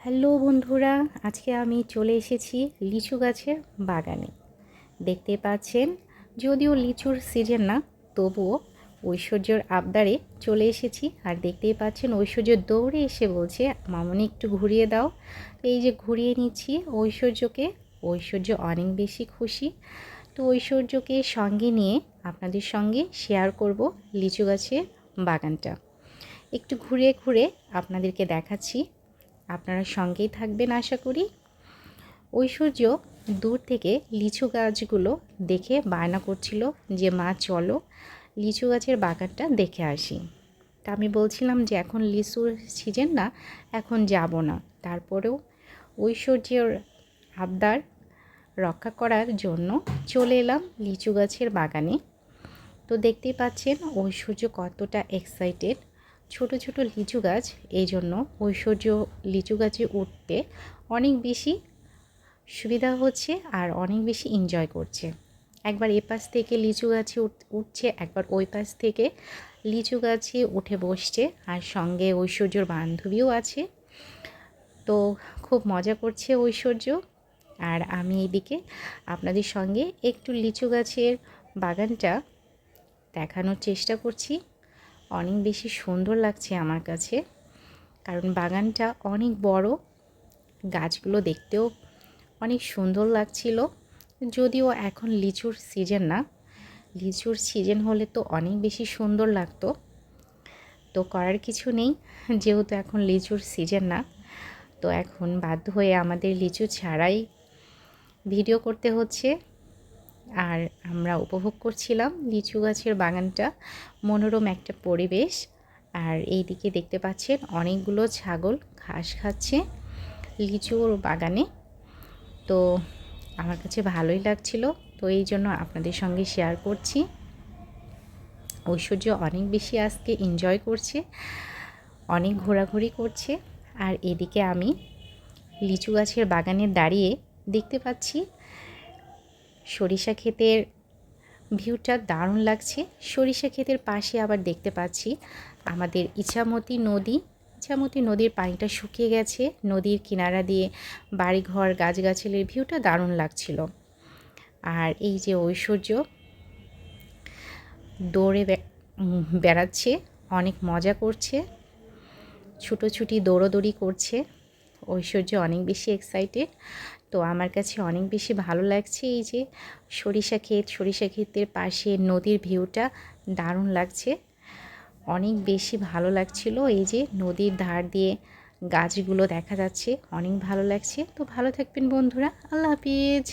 Hello বন্ধুরা, আজকে আমি চলে এসেছি লিচু গাছের বাগানে। দেখতে পাচ্ছেন, যদিও লিচুর সিজন না, তবুও ঐশ্বর্যর আবদারে চলে এসেছি। আর দেখতেই পাচ্ছেন, ঐশ্বর্য দৌড়ে এসে বলছে, মামনি একটু ঘুরিয়ে দাও। এই যে ঘুরিয়ে নিচ্ছি ঐশ্বর্যকে, ঐশ্বর্য অনেক বেশি খুশি। তো ঐশ্বর্যকে সঙ্গে নিয়ে আপনাদের সঙ্গে শেয়ার করব লিচু গাছের বাগানটা। একটু ঘুরে ঘুরে আপনাদেরকে দেখাচ্ছি। আপনারা সঙ্গেই থাকবেন আশা করি। ঐশ্বর্য দূর থেকে লিচু গাছগুলো দেখে বায়না করছিল যে, মা, চলো লিচু গাছের বাগানটা দেখে আসি। তা আমি বলছিলাম যে, এখন লিচুর সিজন না, এখন যাব না। তারপরেও ঐশ্বর্যের আবদার রক্ষা করার জন্য চলে এলাম লিচু গাছের বাগানে। তো দেখতেই পাচ্ছেন ঐশ্বর্য কতটা এক্সাইটেড ছোট ছোট লিচু গাছ এই জন্য ঐশ্বর্য লিচু গাছে উঠতে অনেক বেশি সুবিধা হচ্ছে আর অনেক বেশি এনজয় করছে। একবার এ পাশ থেকে লিচু গাছে উঠছে, একবার ওই পাশ থেকে লিচু গাছে উঠে বসছে আর সঙ্গে ঐশ্বর্যর বান্ধবীও আছে। তো খুব মজা করছে ঐশ্বর্য আর আমি এদিকে আপনাদের সঙ্গে একটু লিচু গাছের বাগানটা দেখানোর চেষ্টা করছি। অনেক বেশি সুন্দর লাগছে আমার কাছে। কারণ বাগানটা অনেক বড়, গাছগুলো দেখতেও অনেক সুন্দর লাগছিল। যদিও এখন লিচুর সিজন না, লিচুর সিজন হলে তো অনেক বেশি সুন্দর লাগতো। তো করার কিছু নেই, যেহেতু এখন লিচুর সিজন না, তো এখন বাধ্য হয়ে আমাদের লিচু ছাড়াই ভিডিও করতে হচ্ছে। আর আমরা উপভোগ করছিলাম লিচু গাছের বাগানটা। মনোরম একটা পরিবেশ। আর এই দিকে দেখতে পাচ্ছেন অনেকগুলো ছাগল ঘাস খাচ্ছে লিচুর বাগানে। তো আমার কাছে ভালোই লাগছিল। তো এই জন্য আপনাদের সঙ্গে শেয়ার করছি। ঐশ্বর্য অনেক বেশি আজকে এনজয় করছে, অনেক ঘোরাঘুরি করছে। আর এদিকে আমি লিচু গাছের বাগানে দাঁড়িয়ে দেখতে পাচ্ছি সরিষা ক্ষেতের ভিউটা দারুণ লাগছে। সরিষা ক্ষেতের পাশে আবার দেখতে পাচ্ছি আমাদের ইছামতি নদী। ইছামতি নদীর পানিটা শুকিয়ে গেছে। নদীর কিনারা দিয়ে বাড়িঘর, গাছগাছালির ভিউটা দারুণ লাগছিল। আর এই যে ঐশ্বর্য দৌড়ে বেড়াচ্ছে, অনেক মজা করছে, ছুটোছুটি, দৌড়োদৌড়ি করছে। ঐশ্বর্য অনেক বেশি এক্সাইটেড তো আমার কাছে অনেক বেশি ভালো লাগছে এই যে সরিষা ক্ষেত, সরিষা ক্ষেতের পাশে নদীর ভিউটা দারুণ লাগছে। অনেক বেশি ভালো লাগছিল এই যে নদীর ধার দিয়ে গাছগুলো দেখা যাচ্ছে, অনেক ভালো লাগছে। তো ভালো থাকবেন বন্ধুরা, আল্লাহ হাফিজ।